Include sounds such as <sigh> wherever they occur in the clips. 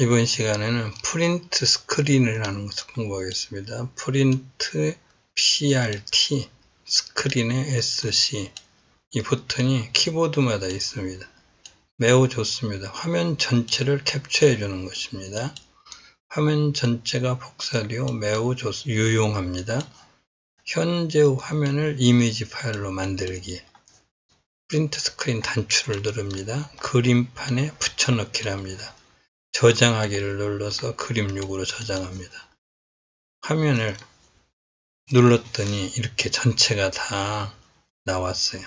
이번 시간에는 프린트 스크린이라는 것을 공부하겠습니다. 프린트 PRT 스크린의 SC 이 버튼이 키보드마다 있습니다. 매우 좋습니다. 화면 전체를 캡처해 주는 것입니다. 화면 전체가 복사되어 매우 좋, 유용합니다. 현재의 화면을 이미지 파일로 만들기 프린트 스크린 단추를 누릅니다. 그림판에 붙여넣기랍니다. 저장하기를 눌러서 그림육으로 저장합니다. 화면을 눌렀더니 이렇게 전체가 다 나왔어요.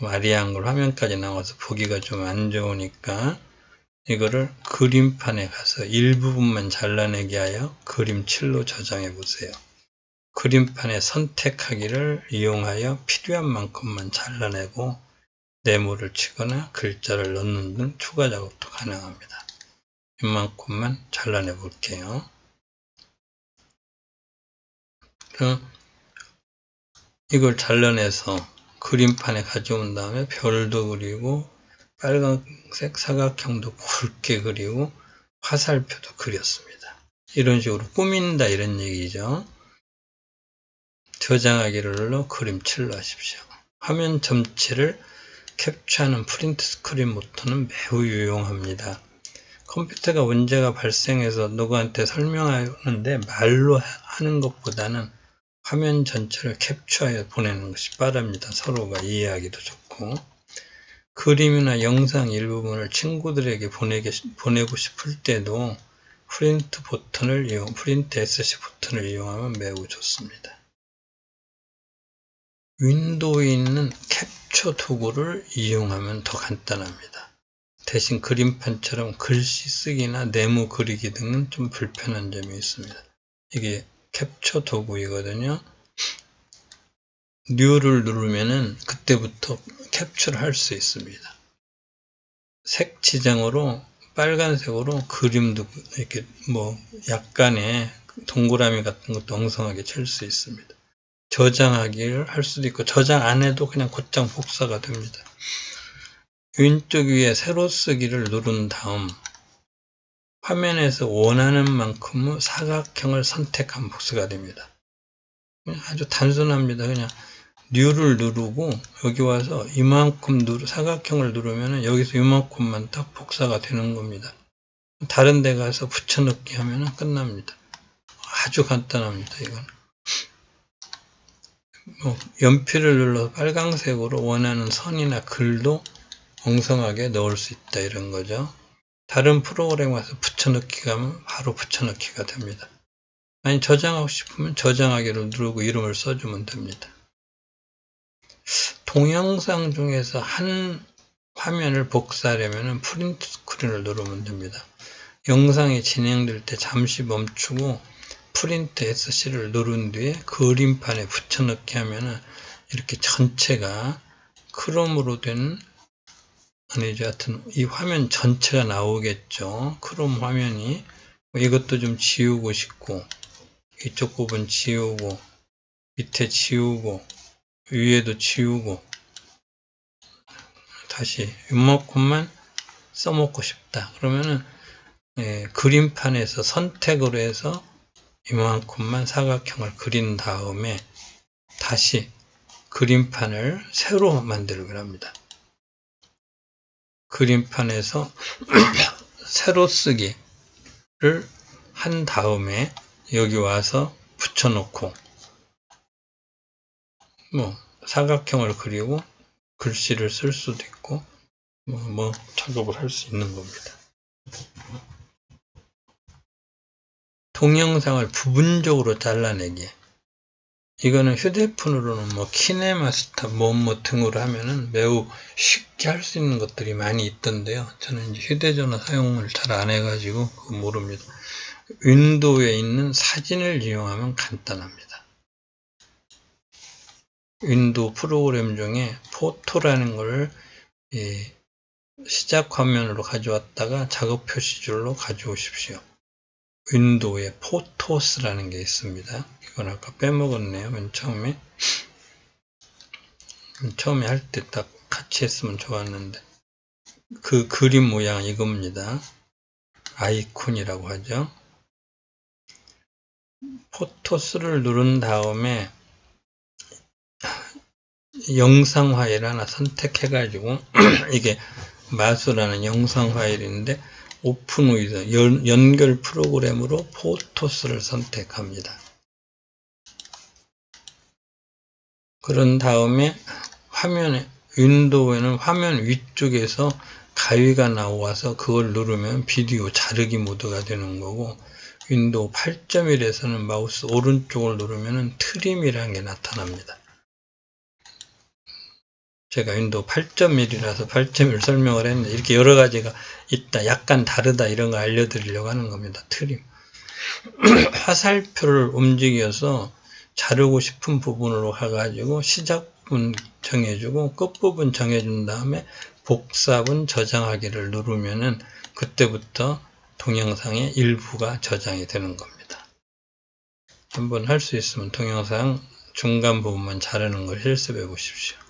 걸 화면까지 나와서 보기가 좀 안 좋으니까 이거를 그림판에 가서 일부분만 잘라내게 하여 그림칠로 저장해 보세요. 그림판에 선택하기를 이용하여 필요한 만큼만 잘라내고 네모를 치거나 글자를 넣는 등 추가 작업도 가능합니다. 이만큼만 잘라내 볼게요. 이걸 잘라내서 그림판에 가져온 다음에 별도 그리고 빨간색 사각형도 굵게 그리고 화살표도 그렸습니다. 이런 식으로 꾸민다 이런 얘기죠. 저장하기를 눌러 그림칠로 하십시오. 화면 전체를 캡처하는 프린트 스크린 모터는 매우 유용합니다. 컴퓨터가 문제가 발생해서 누구한테 설명하는데 말로 하는 것보다는 화면 전체를 캡처하여 보내는 것이 빠릅니다. 서로가 이해하기도 좋고 그림이나 영상 일부분을 친구들에게 보내게, 보내고 싶을 때도 프린트 버튼을 이용, 프린트 SC 버튼을 이용하면 매우 좋습니다. 윈도우에 있는 캡처 도구를 이용하면 더 간단합니다. 대신 그림판처럼 글씨 쓰기나 네모 그리기 등은 좀 불편한 점이 있습니다. 이게 캡처 도구이거든요. 뉴를 누르면은 그때부터 캡처를 할 수 있습니다. 색 지정으로 빨간색으로 그림도 이렇게 뭐 약간의 동그라미 같은 것도 엉성하게 칠 수 있습니다. 저장하기를 할 수도 있고 저장 안 해도 그냥 곧장 복사가 됩니다. 왼쪽 위에 세로 쓰기를 누른 다음 화면에서 원하는 만큼의 사각형을 선택한 복사가 됩니다. 아주 단순합니다. 그냥 뉴를 누르고 여기 와서 이만큼 누르, 사각형을 누르면 여기서 이만큼만 딱 복사가 되는 겁니다. 다른 데 가서 붙여넣기 하면 끝납니다. 아주 간단합니다. 이건. 뭐 연필을 눌러 빨강색으로 원하는 선이나 글도 엉성하게 넣을 수 있다 이런 거죠. 다른 프로그램 가서 붙여넣기가 하면 바로 붙여넣기가 됩니다. 아니 저장하고 싶으면 저장하기를 누르고 이름을 써주면 됩니다. 동영상 중에서 한 화면을 복사하려면 프린트 스크린을 누르면 됩니다. 영상이 진행될 때 잠시 멈추고 프린트 SC를 누른 뒤에 그림판에 붙여넣기 하면은 이렇게 전체가 크롬으로 된 아니죠. 하여튼 이 화면 전체가 나오겠죠. 크롬 화면이 이것도 좀 지우고 싶고 이쪽 부분 지우고 밑에 지우고 위에도 지우고 다시 이만큼만 써먹고 싶다. 그러면은 예, 그림판에서 선택으로 해서 이만큼만 사각형을 그린 다음에 다시 그림판을 새로 만들기를 합니다. 그림판에서 <clears throat> 새로 쓰기를 한 다음에 여기 와서 붙여놓고 뭐 사각형을 그리고 글씨를 쓸 수도 있고 뭐, 뭐 작업을 할 수 있는 겁니다. 동영상을 부분적으로 잘라내기. 이거는 휴대폰으로는 뭐 키네마스터 뭐뭐 뭐 등으로 하면은 매우 쉽게 할 수 있는 것들이 많이 있던데요. 저는 이제 휴대전화 사용을 잘 안 해가지고 모릅니다. 윈도우에 있는 사진을 이용하면 간단합니다. 윈도우 프로그램 중에 포토라는 걸 시작 화면으로 가져왔다가 작업 표시줄로 가져오십시오. 윈도우에 포토스라는 게 있습니다. 이건 아까 빼먹었네요. 맨 처음에. 처음에 할 때 딱 같이 했으면 좋았는데. 그 그림 모양 이겁니다. 아이콘이라고 하죠. 포토스를 누른 다음에 영상 파일 하나 선택해 가지고 <clears throat> 이게 마수라는 영상 파일인데 오픈 위드 연결 프로그램으로 포토스를 선택합니다. 그런 다음에 화면에 윈도우에는 화면 위쪽에서 가위가 나와서 그걸 누르면 비디오 자르기 모드가 되는 거고 윈도우 8.1에서는 마우스 오른쪽을 누르면 트림이라는 게 나타납니다. 제가 윈도우 8.1이라서 8.1 설명을 했는데 이렇게 여러 가지가 있다, 약간 다르다 이런 거 알려드리려고 하는 겁니다. 트림. <clears throat> 화살표를 움직여서 자르고 싶은 부분으로 가가지고 시작 부분 정해주고 끝부분 정해준 다음에 복사본 저장하기를 누르면은 그때부터 동영상의 일부가 저장이 되는 겁니다. 한번 할 수 있으면 동영상 중간 부분만 자르는 걸 실습해 보십시오.